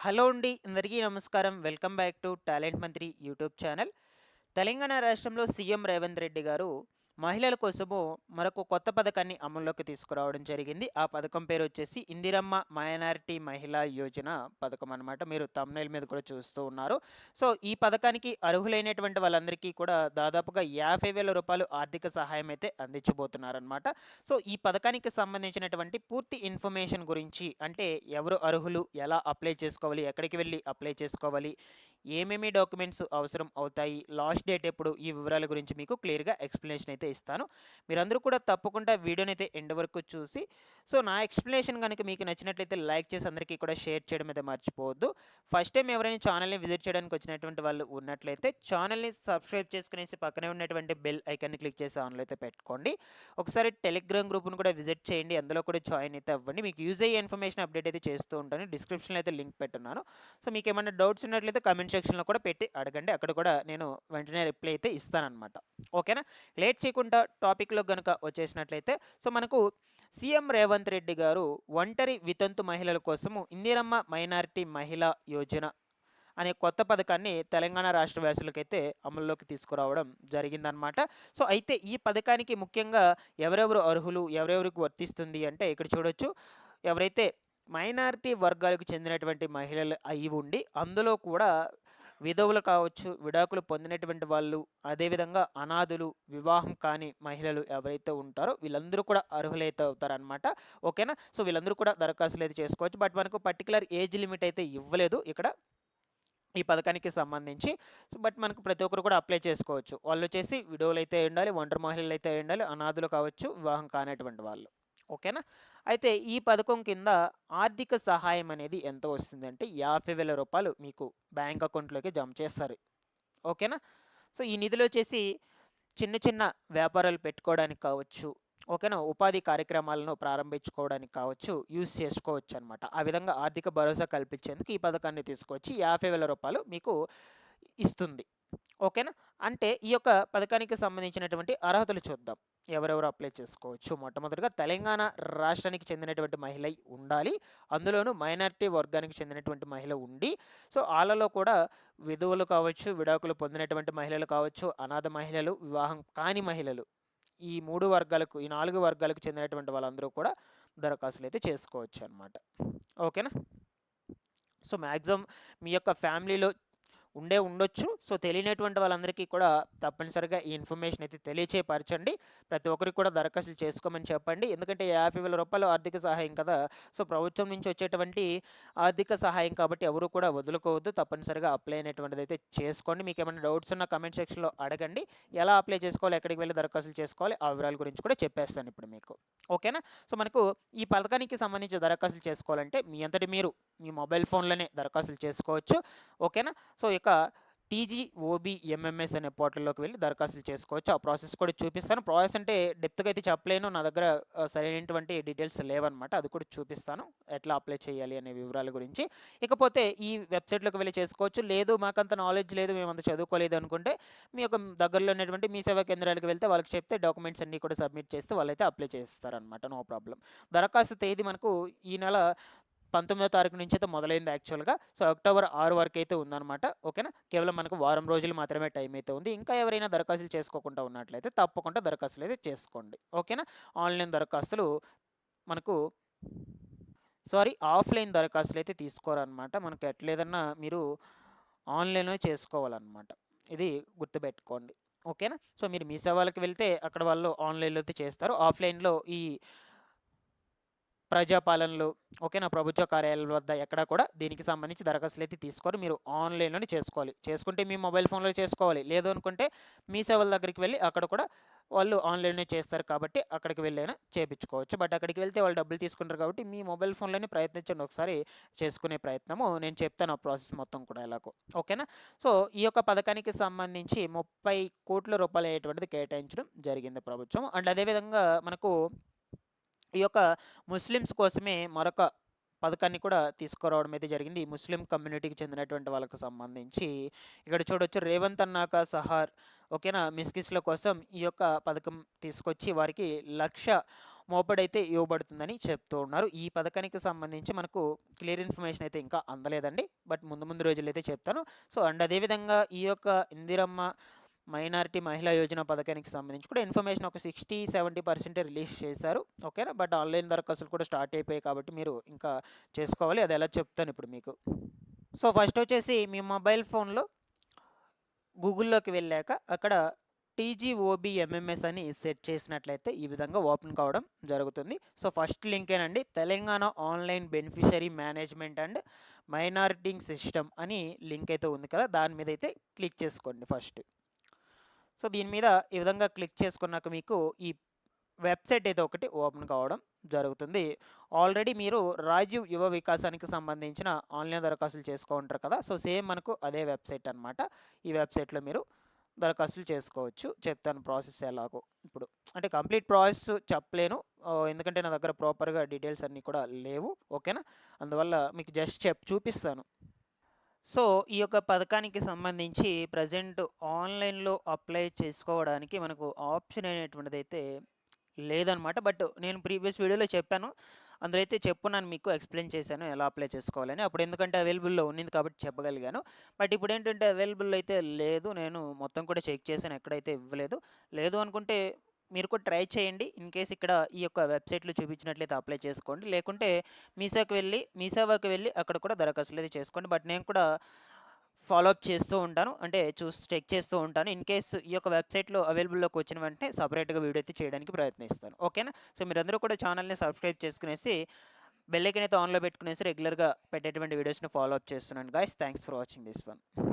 Hello అండి అందరికీ నమస్కారం. Welcome back to talent Mantri YouTube channel. Telangana రాష్ట్రంలో సీఎం రేవంత్ రెడ్డి గారు మహిళల కోసము మరొక కొత్త పథకాన్ని అమల్లోకి తీసుకురావడం జరిగింది. ఆ పథకం పేరు వచ్చేసి ఇందిరమ్మ మైనారిటీ మహిళా యోజన పథకం అనమాట మీరు తమ్నైల్ మీద కూడా చూస్తూ ఉన్నారు. సో ఈ పథకానికి అర్హులైనటువంటి వాళ్ళందరికీ కూడా దాదాపుగా యాభై వేల రూపాయలు ఆర్థిక సహాయం అయితే అందించబోతున్నారనమాట సో ఈ పథకానికి సంబంధించినటువంటి పూర్తి ఇన్ఫర్మేషన్ గురించి అంటే ఎవరు అర్హులు ఎలా అప్లై చేసుకోవాలి ఎక్కడికి వెళ్ళి అప్లై చేసుకోవాలి ఏమేమి డాక్యుమెంట్స్ అవసరం అవుతాయి లాస్ట్ డేట్ ఎప్పుడు ఈ వివరాల గురించి మీకు క్లియర్గా ఎక్స్ప్లెనేషన్ అయితే ఇస్తాను. మీరందరూ కూడా తప్పకుండా వీడియోని అయితే ఎండ్ వరకు చూసి సో నా ఎక్స్ప్లెనేషన్ కనుక మీకు నచ్చినట్లయితే లైక్ చేసి అందరికీ కూడా షేర్ చేయడం అయితే మర్చిపోవద్దు. ఫస్ట్ టైం ఎవరైనా ఛానల్ని విజిట్ చేయడానికి వచ్చినటువంటి వాళ్ళు ఉన్నట్లయితే ఛానల్ని సబ్స్క్రైబ్ చేసుకునేసి పక్కనే ఉన్నటువంటి బెల్ ఐకాన్ని క్లిక్ చేసి ఆన్లో అయితే పెట్టుకోండి. ఒకసారి టెలిగ్రామ్ గ్రూప్ను కూడా విజిట్ చేయండి. అందులో కూడా జాయిన్ అయితే అవ్వండి. మీకు యూజ్ అయ్యే ఇన్ఫర్మేషన్ అప్డేట్ అయితే చేస్తూ ఉంటాను. డిస్క్రిప్షన్లో అయితే లింక్ పెట్టున్నాను. సో మీకు ఏమైనా డౌట్స్ ఉన్నట్లయితే కమెంట్ సెక్షన్లో కూడా పెట్టి అడగండి. అక్కడ కూడా నేను వెంటనే రిప్లై అయితే ఇస్తానన్నమాట. ఓకేనా? లేట్ చేయకుండా టాపిక్లో కనుక వచ్చేసినట్లయితే సో మనకు సీఎం రేవంత్ రెడ్డి గారు ఒంటరి వితంతు మహిళల కోసము ఇందిరమ్మ మైనారిటీ మహిళా యోజన అనే కొత్త పథకాన్ని తెలంగాణ రాష్ట్ర వ్యాసులకైతే అమల్లోకి తీసుకురావడం జరిగిందనమాట సో అయితే ఈ పథకానికి ముఖ్యంగా ఎవరెవరు అర్హులు ఎవరెవరికి వర్తిస్తుంది అంటే ఇక్కడ చూడొచ్చు. ఎవరైతే మైనారిటీ వర్గాలకు చెందినటువంటి మహిళలు అయి ఉండి అందులో కూడా విధవులు కావచ్చు విడాకులు పొందినటువంటి వాళ్ళు అదేవిధంగా అనాథులు వివాహం కాని మహిళలు ఎవరైతే ఉంటారో వీళ్ళందరూ కూడా అర్హులైతే అవుతారనమాట ఓకేనా? సో వీళ్ళందరూ కూడా దరఖాస్తులు అయితే చేసుకోవచ్చు. బట్ మనకు పర్టికులర్ ఏజ్ లిమిట్ అయితే ఇవ్వలేదు ఇక్కడ ఈ పథకానికి సంబంధించి. సో బట్ మనకు ప్రతి ఒక్కరు కూడా అప్లై చేసుకోవచ్చు. వాళ్ళు వచ్చేసి విడోలు అయితే ఉండాలి ఒంటరి మహిళలు అయితే ఉండాలి అనాథులు కావచ్చు వివాహం కానటువంటి వాళ్ళు. ఓకేనా? అయితే ఈ పథకం కింద ఆర్థిక సహాయం అనేది ఎంత వస్తుందంటే యాభై వేల రూపాయలు మీకు బ్యాంక్ అకౌంట్లోకి జమ చేస్తారు. ఓకేనా? సో ఈ నిధులు వచ్చేసి చిన్న చిన్న వ్యాపారాలు పెట్టుకోవడానికి కావచ్చు ఓకేనా? ఉపాధి కార్యక్రమాలను ప్రారంభించుకోవడానికి కావచ్చు యూజ్ చేసుకోవచ్చు అనమాట ఆ విధంగా ఆర్థిక భరోసా కల్పించేందుకు ఈ పథకాన్ని తీసుకొచ్చి యాభై వేల రూపాయలు మీకు ఇస్తుంది. ఓకేనా? అంటే ఈ యొక్క పథకానికి సంబంధించినటువంటి అర్హతలు చూద్దాం. ఎవరెవరు అప్లై చేసుకోవచ్చు? మొట్టమొదటిగా తెలంగాణ రాష్ట్రానికి చెందినటువంటి మహిళ ఉండాలి. అందులోనూ మైనారిటీ వర్గానికి చెందినటువంటి మహిళ ఉండి సో వాళ్ళలో కూడా విధువులు కావచ్చు విడాకులు పొందినటువంటి మహిళలు కావచ్చు అనాథ మహిళలు వివాహం కాని మహిళలు ఈ మూడు వర్గాలకు ఈ నాలుగు వర్గాలకు చెందినటువంటి వాళ్ళందరూ కూడా దరఖాస్తులు అయితే చేసుకోవచ్చు అనమాట ఓకేనా? సో మ్యాక్సిమం మీ యొక్క ఫ్యామిలీలో ఉండే ఉండొచ్చు. సో తెలియనటువంటి వాళ్ళందరికీ కూడా తప్పనిసరిగా ఈ ఇన్ఫర్మేషన్ అయితే తెలియచేయపరచండి. ప్రతి ఒక్కరికి కూడా దరఖాస్తులు చేసుకోమని చెప్పండి. ఎందుకంటే యాభై వేల రూపాయలు ఆర్థిక సహాయం కదా. సో ప్రభుత్వం నుంచి వచ్చేటువంటి ఆర్థిక సహాయం కాబట్టి ఎవరు కూడా వదులుకోవద్దు. తప్పనిసరిగా అప్లై అయినటువంటిది అయితే చేసుకోండి. మీకు ఏమైనా డౌట్స్ ఉన్న కమెంట్ సెక్షన్లో అడగండి. ఎలా అప్లై చేసుకోవాలి ఎక్కడికి వెళ్ళి దరఖాస్తులు చేసుకోవాలి ఆ వివరాల గురించి కూడా చెప్పేస్తాను ఇప్పుడు మీకు. ఓకేనా? సో మనకు ఈ పథకానికి సంబంధించి దరఖాస్తులు చేసుకోవాలంటే మీ అంతటి మీరు మీ మొబైల్ ఫోన్లోనే దరఖాస్తులు చేసుకోవచ్చు. ఓకేనా? సో యొక్క టీజీఓబి ఎంఎంఎస్ అనే పోర్టల్లోకి వెళ్ళి దరఖాస్తులు చేసుకోవచ్చు. ఆ ప్రాసెస్ కూడా చూపిస్తాను. ప్రాసెస్ అంటే డెప్త్గా అయితే చెప్పలేను. నా దగ్గర సరైనటువంటి డీటెయిల్స్ లేవన్నమాట. అది కూడా చూపిస్తాను. ఎట్లా అప్లై చేయాలి అనే వివరాల గురించి. ఇకపోతే ఈ వెబ్సైట్లోకి వెళ్ళి చేసుకోవచ్చు. లేదు మాకంత నాలెడ్జ్ లేదు మేము అంత చదువుకోలేదు అనుకుంటే మీ యొక్క దగ్గరలో ఉన్నటువంటి మీ సేవా కేంద్రాలకు వెళ్తే వాళ్ళకి చెప్తే డాక్యుమెంట్స్ అన్నీ కూడా సబ్మిట్ చేస్తే వాళ్ళైతే అప్లై చేస్తారనమాట నో ప్రాబ్లం దరఖాస్తు తేదీ మనకు ఈ నెల పంతొమ్మిదో తారీఖు నుంచి అయితే మొదలైంది యాక్చువల్గా. సో అక్టోబర్ ఆరు వరకు అయితే ఉందన్నమాట. ఓకేనా? కేవలం మనకు వారం రోజులు మాత్రమే టైం అయితే ఉంది. ఇంకా ఎవరైనా దరఖాస్తులు చేసుకోకుండా ఉన్నట్లయితే తప్పకుండా దరఖాస్తులు అయితే చేసుకోండి. ఓకేనా? ఆన్లైన్ దరఖాస్తులు మనకు సారీ ఆఫ్లైన్ దరఖాస్తులు అయితే తీసుకోరనమాట మనకు ఎట్లేదన్నా మీరు ఆన్లైన్లో చేసుకోవాలన్నమాట. ఇది గుర్తుపెట్టుకోండి. ఓకేనా? సో మీరు మీ సేవలకు వెళ్తే అక్కడ వాళ్ళు ఆన్లైన్లో అయితే చేస్తారు. ఆఫ్లైన్లో ఈ ప్రజాపాలనలో ఓకేనా? ప్రభుత్వ కార్యాలయాల వద్ద ఎక్కడ కూడా దీనికి సంబంధించి దరఖాస్తులు అయితే తీసుకొని మీరు ఆన్లైన్లోనే చేసుకోవాలి. చేసుకుంటే మీ మొబైల్ ఫోన్లో చేసుకోవాలి. లేదు అనుకుంటే మీ సేవల దగ్గరికి వెళ్ళి అక్కడ కూడా వాళ్ళు ఆన్లైన్లో చేస్తారు కాబట్టి అక్కడికి వెళ్ళైనా చేయించుకోవచ్చు బట్ అక్కడికి వెళ్తే వాళ్ళు డబ్బులు తీసుకుంటారు కాబట్టి మీ మొబైల్ ఫోన్లోనే ప్రయత్నించండి. ఒకసారి చేసుకునే ప్రయత్నము. నేను చెప్తాను ఆ ప్రాసెస్ మొత్తం కూడా ఎలాగో. ఓకేనా? సో ఈ యొక్క పథకానికి సంబంధించి ముప్పై కోట్ల రూపాయలు అయ్యేటువంటిది కేటాయించడం జరిగింది ప్రభుత్వం అండ్ అదేవిధంగా మనకు ఈ యొక్క ముస్లిమ్స్ కోసమే మరొక పథకాన్ని కూడా తీసుకురావడం అయితే జరిగింది. ముస్లిం కమ్యూనిటీకి చెందినటువంటి వాళ్ళకు సంబంధించి. ఇక్కడ చూడొచ్చు రేవంత్ అన్నాక సహార్ ఓకేనా? మిస్కిస్ల కోసం ఈ యొక్క పథకం తీసుకొచ్చి వారికి లక్ష మోపడైతే అయితే ఇవ్వబడుతుందని చెప్తూ ఉన్నారు. ఈ పథకానికి సంబంధించి మనకు క్లియర్ ఇన్ఫర్మేషన్ అయితే ఇంకా అందలేదండి. బట్ ముందు ముందు రోజులు అయితే చెప్తాను. సో అండ్ అదేవిధంగా ఈ యొక్క ఇందిరమ్మ మైనారిటీ మహిళా యోజన పథకానికి సంబంధించి కూడా ఇన్ఫర్మేషన్ ఒక సిక్స్టీ సెవెంటీ పర్సెంట్ రిలీజ్ చేశారు. ఓకేనా? బట్ ఆన్లైన్ దరఖాస్తులు కూడా స్టార్ట్ అయిపోయాయి కాబట్టి మీరు ఇంకా చేసుకోవాలి. అది ఎలా చెప్తాను ఇప్పుడు మీకు. సో ఫస్ట్ వచ్చేసి మీ మొబైల్ ఫోన్లో గూగుల్లోకి వెళ్ళాక అక్కడ టీజీఓబి ఎంఎంఎస్ అని సెట్ చేసినట్లయితే ఈ విధంగా ఓపెన్ కావడం జరుగుతుంది. సో ఫస్ట్ లింక్ ఏనండి. Telangana online beneficiary management and minority system అని లింక్ అయితే ఉంది కదా. దాని మీద అయితే క్లిక్ చేసుకోండి ఫస్ట్. సో దీని మీద ఈ విధంగా క్లిక్ చేసుకున్నాక మీకు ఈ వెబ్సైట్ అయితే ఒకటి ఓపెన్ కావడం జరుగుతుంది. ఆల్రెడీ మీరు రాజీవ్ యువ వికాసానికి సంబంధించిన ఆన్లైన్ దరఖాస్తులు చేసుకుంటారు కదా! సో సేమ్ మనకు అదే వెబ్సైట్ అనమాట ఈ వెబ్సైట్లో మీరు దరఖాస్తులు చేసుకోవచ్చు. చెప్తాను ప్రాసెస్ ఎలాగో ఇప్పుడు. అంటే కంప్లీట్ ప్రాసెస్ చెప్పలేను. ఎందుకంటే నా దగ్గర ప్రాపర్గా డీటెయిల్స్ అన్నీ కూడా లేవు. ఓకేనా? అందువల్ల మీకు జస్ట్ చెప్ చూపిస్తాను. సో ఈ యొక్క పథకానికి సంబంధించి ప్రజెంట్ ఆన్లైన్లో అప్లై చేసుకోవడానికి మనకు ఆప్షన్ అనేటువంటిది అయితే లేదనమాట. బట్ నేను ప్రీవియస్ వీడియోలో చెప్పాను. అందులో అయితే చెప్పున్నాను మీకు ఎక్స్ప్లెయిన్ చేశాను ఎలా అప్లై చేసుకోవాలని. అప్పుడు ఎందుకంటే అవైలబుల్లో ఉన్నింది కాబట్టి చెప్పగలిగాను. బట్ ఇప్పుడు ఏంటంటే అవైలబుల్ అయితే లేదు. నేను మొత్తం కూడా చెక్ చేశాను. ఎక్కడైతే ఇవ్వలేదు. లేదు అనుకుంటే మీరు కూడా ట్రై చేయండి. ఇన్ కేస్ ఇక్కడ ఈ యొక్క వెబ్సైట్లో చూపించినట్లయితే అప్లై చేసుకోండి. లేకుంటే మీసాకి వెళ్ళి మీసేవాకి వెళ్ళి అక్కడ కూడా దరఖాస్తులు అయితే చేసుకోండి. బట్ నేను కూడా ఫాలో అప్ చేస్తూ ఉంటాను. అంటే చూసి చెక్ చేస్తూ ఉంటాను. ఇన్ కేస్ ఈ యొక్క వెబ్సైట్లో అవైలబుల్లోకి వచ్చిన వెంటనే సపరేట్గా వీడియో అయితే చేయడానికి ప్రయత్నిస్తాను. ఓకేనా? సో మీరందరూ కూడా ఛానల్ని సబ్స్క్రైబ్ చేసుకునేసి బెల్ అయితే ఆన్లో పెట్టుకునేసి రెగ్యులర్గా పెట్టేటువంటి వీడియోస్ని ఫాలో అప్ చేస్తున్నాను. Guys thanks for watching this one.